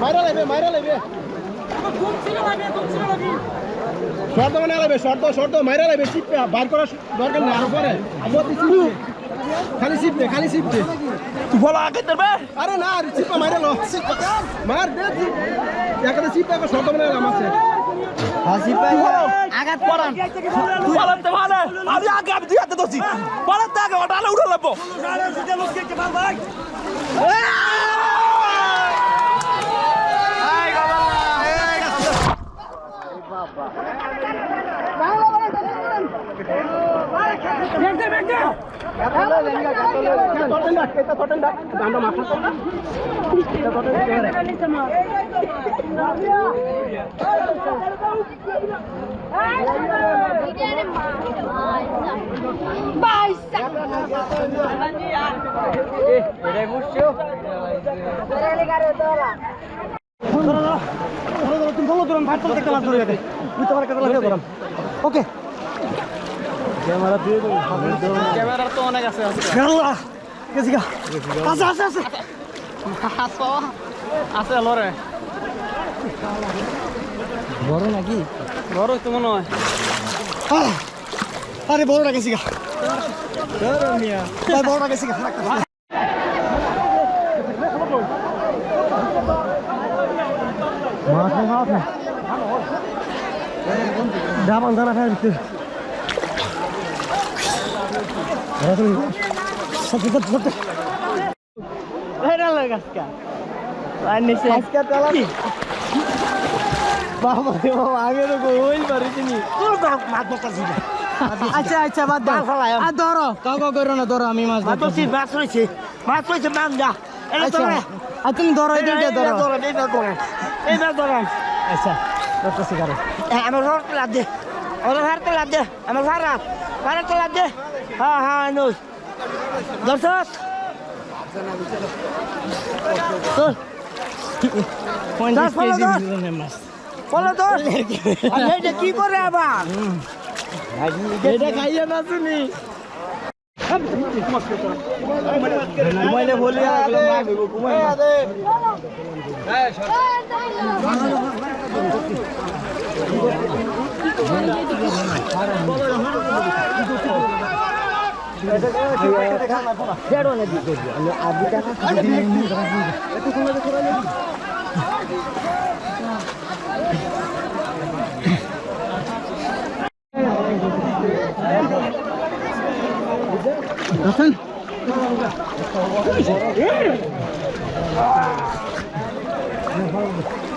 মাইরা লাইবে মাইরা লাইবে শর্ট মানে দাও শর্ট দাও মাইরা লাইবে সিপে বার করা দরকার নেই আরও পরে। সিপে খালি সিপে খালি সিপে তুই বলো আগে দেবে আরে না আরে সিপা মাইরা লো। মার দে একাতে সিপে একটা শর্ট মানে লামাছে আঘাত করান। তুই বলাতে ভালো আমি আগে আমি দুই হাতে দোষী বলাতে আগে ওটা উঠে লাগবো। তোটেন ডাক এটা তোটেন ডাক দান্ডা মাথা তো এটা তোটেন তুমি বলো তোর ভাত দেখতে ধরে বুঝতে ওকে ক্যামেরা দিয়ে দেবো। ক্যামেরা তো অনেক আছে আছে। আছে আছে আছে। লরে। বড় নাকি? বড় তো মনে হয়। আরে বড়টা গেছি গা? বড়টা গেছি গা? মাছ মাছ ডাবান দানা খাই আচ্ছা আচ্ছা বাদ দাও। আর ধরো। কাউকে করো না ধরো আমি মাছ ধরছি মাছ রয়েছে মাছ রয়েছে মাছ যা। আচ্ছা আর তুমি ধরো এই দুইটা ধরো। এইবার ধরেন আচ্ছা ধরতেছি কারও। আমার ঘর লাভ দে। আমার ঘর তো লাভ দে আমার ঘর রাত ঘর তো লাভ দে। হ্যাঁ হ্যাঁ নুজ দর্শক কি করে আবার? এটা খাইয়ে না তুমি ঘুমাইলে বলি ঘুমাই Terima Yeah.